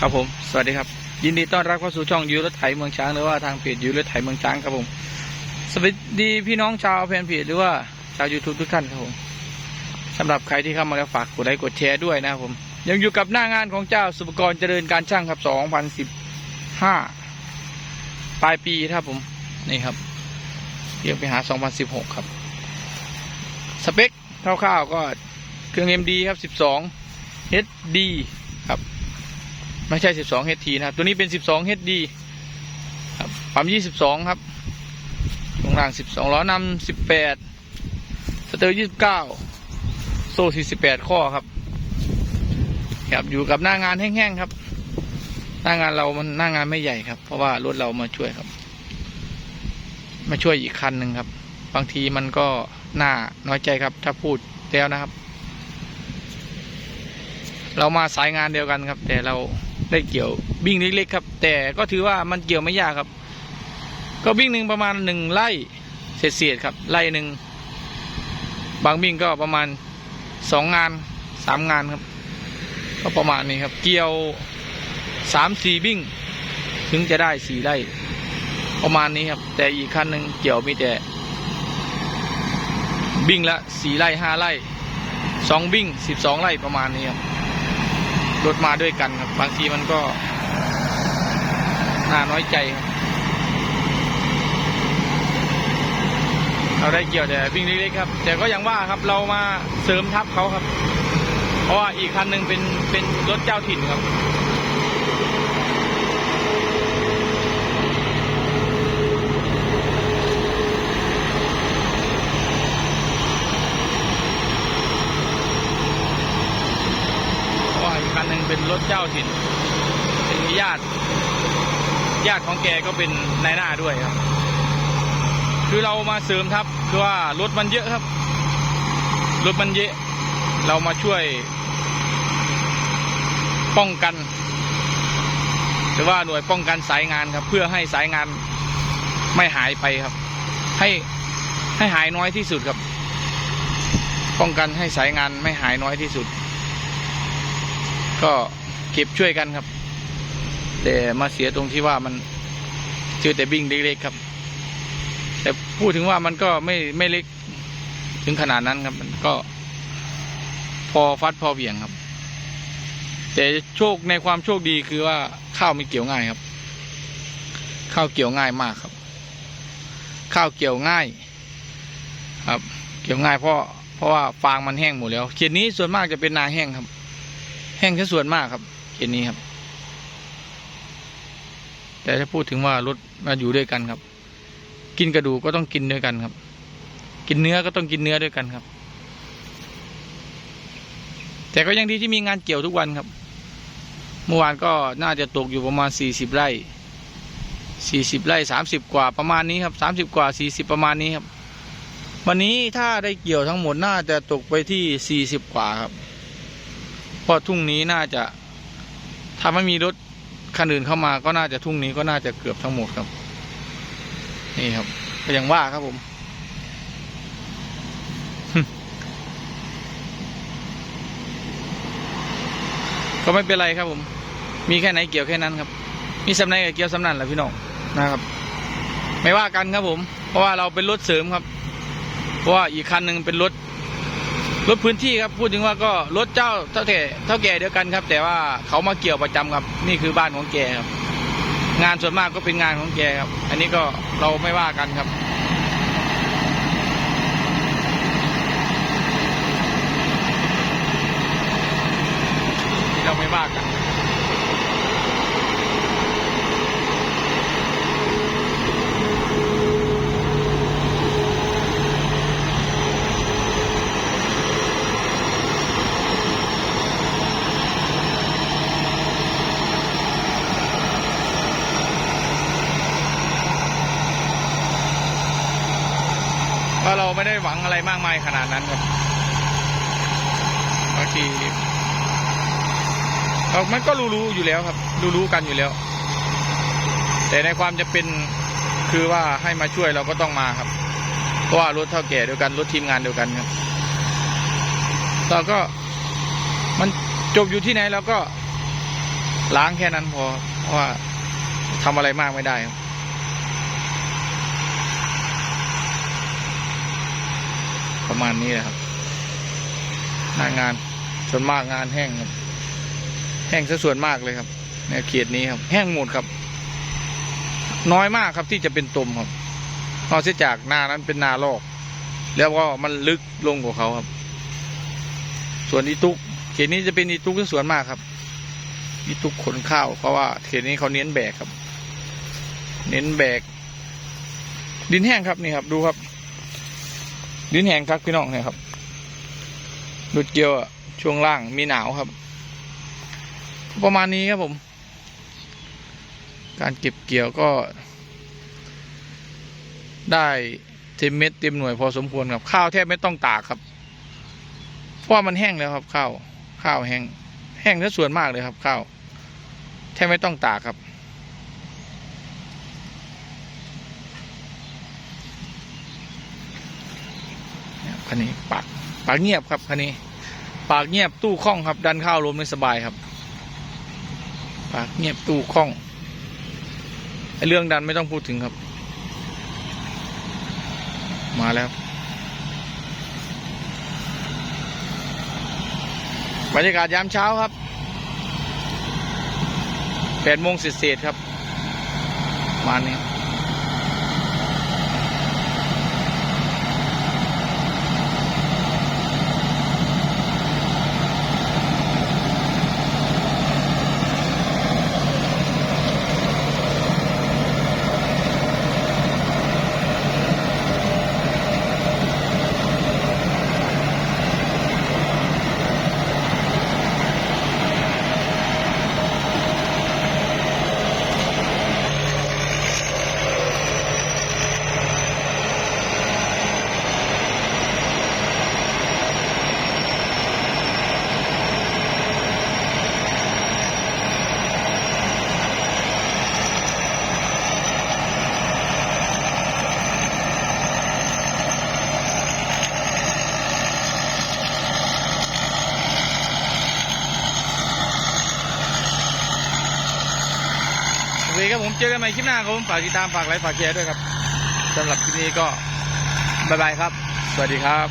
ครับผม สวัสดีครับ ยินดีต้อนรับเข้าสู่ช่องยูรถไถเมืองช้างหรือว่าทางเพจยูรถไถเมืองช้างครับผม สวัสดีพี่น้องชาวแฟนเพจหรือว่าชาว YouTube ทุกท่านครับผมสำหรับใครที่เข้ามาแล้วฝากกดไลค์กดแชร์ด้วยนะครับผม ยังอยู่กับหน้างานของเจ้าสุปกรณ์เจริญการช่างครับ 2015 ปลายปีครับผม นี่ครับเรียกไปหา 2016 ครับ สเปคคร่าวๆก็เครื่อง MD ครับ 12 HD ไม่ใช่ 12 HT นะครับ ตัวนี้เป็น 12 HD ครับปั๊ม 22 ครับตรงล่าง 12 ล้อนำ18 สเตอร์ 29 โซ่ 48 ข้อครับ ครับ อยู่กับหน้างานแห้งๆครับ หน้างานเรามันหน้างานไม่ใหญ่ครับ เพราะว่ารถเรามาช่วยครับ มาช่วยอีกคันหนึ่งครับ บางทีมันก็หน่าน้อยใจครับ ถ้าพูดแล้วนะครับ เรามาสายงานเดียวกันครับ แต่เรา ได้เกี่ยวบิ้งเล็กๆครับ แต่ก็ถือว่ามันเกี่ยวไม่ยากครับ ก็บิ้งหนึ่งประมาณหนึ่งไร่เศษๆครับไร่หนึ่งบางบิ้งก็ประมาณสองงานสามงานครับ ก็ประมาณนี้ครับ เกี่ยวสามสี่บิ้งถึงจะได้สี่ไร่ประมาณนี้ครับ แต่อีกคันหนึ่งเกี่ยวมีแต่บิ้งละสี่ไร่ห้าไร่สองบิ้งสิบสองไร่ประมาณนี้ครับ รถมาด้วยกันครับ บางทีมันก็น่าน้อยใจครับ เราได้เกี่ยวแต่วิ่งเล็กๆครับ แต่ก็ยังว่าครับเรามาเสริมทับเขาครับ เพราะว่าอีกคันหนึ่งเป็นเป็นรถเจ้าถิ่นครับ เพราะว่าอีกคันหนึ่งเป็นร ถเจ้าถิ่นเป็นญาติ ญาติของแกก็เป็นนายหน้าด้วยครับ คือเรามาเสริมทับคือว่ารถมันเยอะครับ รถมันเยอะ เรามาช่วย ป้องกันหรือว่าหน่วยป้องกันสายงานครับ เพื่อให้สายงานไม่หายไปครับ ให้ให้หายน้อยที่สุดครับ ป้องกันให้สายงานไม่หายน้อยที่สุด ก็ เก็บช่วยกันครับ แต่มาเสียตรงที่ว่ามันเจอแต่บิ้งเล็กๆครับ แต่พูดถึงว่ามันก็ไม่ไม่เล็กถึงขนาดนั้นครับ มันก็ พอฟัดพอเหวี่ยงครับ แต่โชคในความโชคดีคือว่าข้าวไม่เกี่ยวง่ายครับ ข้าวเกี่ยวง่ายมากครับ ข้าวเกี่ยวง่าย ครับ เกี่ยวง่ายเพราะเพราะว่าฟางมันแห้งหมดแล้วเขตนี้ส่วนมากจะเป็นนาแห้งครับ แห้งแค่ส่วนมากครับ เขตนี้ครับ แต่ถ้าพูดถึงว่ารถมาอยู่ด้วยกันครับ กินกระดูกก็ต้องกินด้วยกันครับ กินเนื้อก็ต้องกินเนื้อด้วยกันครับ แต่ก็ยังดีที่มีงานเกี่ยวทุกวันครับ เมื่อวานก็น่าจะตกอยู่ประมาณสี่สิบไร่สี่สิบไร่สามสิบกว่าประมาณนี้ครับสามสิบกว่าสี่สิบประมาณนี้ครับ วันนี้ถ้าได้เกี่ยวทั้งหมดน่าจะตกไปที่สี่สิบกว่าครับเพราะทุ่งนี้น่าจะ ถ้าไม่มีรถคันอื่นเข้ามาก็น่าจะทุ่งนี้ก็น่าจะเกือบทั้งหมดครับ นี่ครับก็ยังว่าครับผมก็ไม่เป็นไรครับผม มีแค่ไหนเกี่ยวแค่นั้นครับ มีสำนักเกี่ยวสำนันแหละพี่น้องนะครับ ไม่ว่ากันครับผม เพราะว่าเราเป็นรถเสริมครับ เพราะว่าอีกคันหนึ่งเป็นรถ รถพื้นที่ครับพูดถึงว่าก็รถเจ้าเท่าแก่เท่าแก่เดียวกันครับ แต่ว่าเขามาเกี่ยวประจำครับ นี่คือบ้านของแกครับ งานส่วนมากก็เป็นงานของแกครับ อันนี้ก็เราไม่ว่ากันครับ ที่เราไม่ว่ากัน เราไม่ได้หวังอะไรมากมายขนาดนั้นครับบางทีเรามันก็รู้ๆอยู่แล้วครับ รู้ๆกันอยู่แล้ว แต่ในความจะเป็นคือว่าให้มาช่วยเราก็ต้องมาครับ เพราะว่ารถเท่าแก่เดียวกันรถทีมงานเดียวกันครับเราก็มันจบอยู่ที่ไหนเราก็ล้างแค่นั้นพอเพราะว่าทำอะไรมากไม่ได้ครับ ประมาณนี้แหละครับ หน้างานส่วนมากงานแห้งครับ แห้งซะส่วนมากเลยครับ ในเขตนี้ครับ แห้งหมดครับ น้อยมากครับที่จะเป็นตมครับนอกเสียจากนานั้นเป็นนาลอก แล้วก็มันลึกลงกว่าเขาครับ ส่วนอีตุกเขตนี้จะเป็นอีตุกที่ส่วนมากครับอีตุกขนข้าวเพราะว่าเขตนี้เขาเน้นแบกครับ เน้นแบก ดินแห้งครับนี่ครับดูครับ ดินแห้งครับพี่น้องเนี่ยครับดูเกียวช่วงล่างมีหนาวครับ ประมาณนี้ครับผม การเก็บเกี่ยวก็ ได้เต็มเม็ดเต็มหน่วยพอสมควรครับ ข้าวแทบไม่ต้องตากครับ เพราะมันแห้งแล้วครับข้าวข้าวแห้งแห้งซะส่วนมากเลยครับข้าวแทบไม่ต้องตากครับ เนี่ย คันนี้ปากปากเงียบครับคันนี้ ปากเงียบตู้คล่องครับดันข้าวลมได้สบายครับ ปากเงียบตู้คล่องไอเรื่องดันไม่ต้องพูดถึงครับ มาแล้วบรรยากาศยามเช้าครับแปดโมงเศษครับมาณนี้โอเคครับผมเจอกันใหม่คลิปหน้าครับผมฝากติดตามฝากไลค์ฝากแชร์ด้วยครับสำหรับคลิปนี้ก็บายบายครับ สวัสดีครับ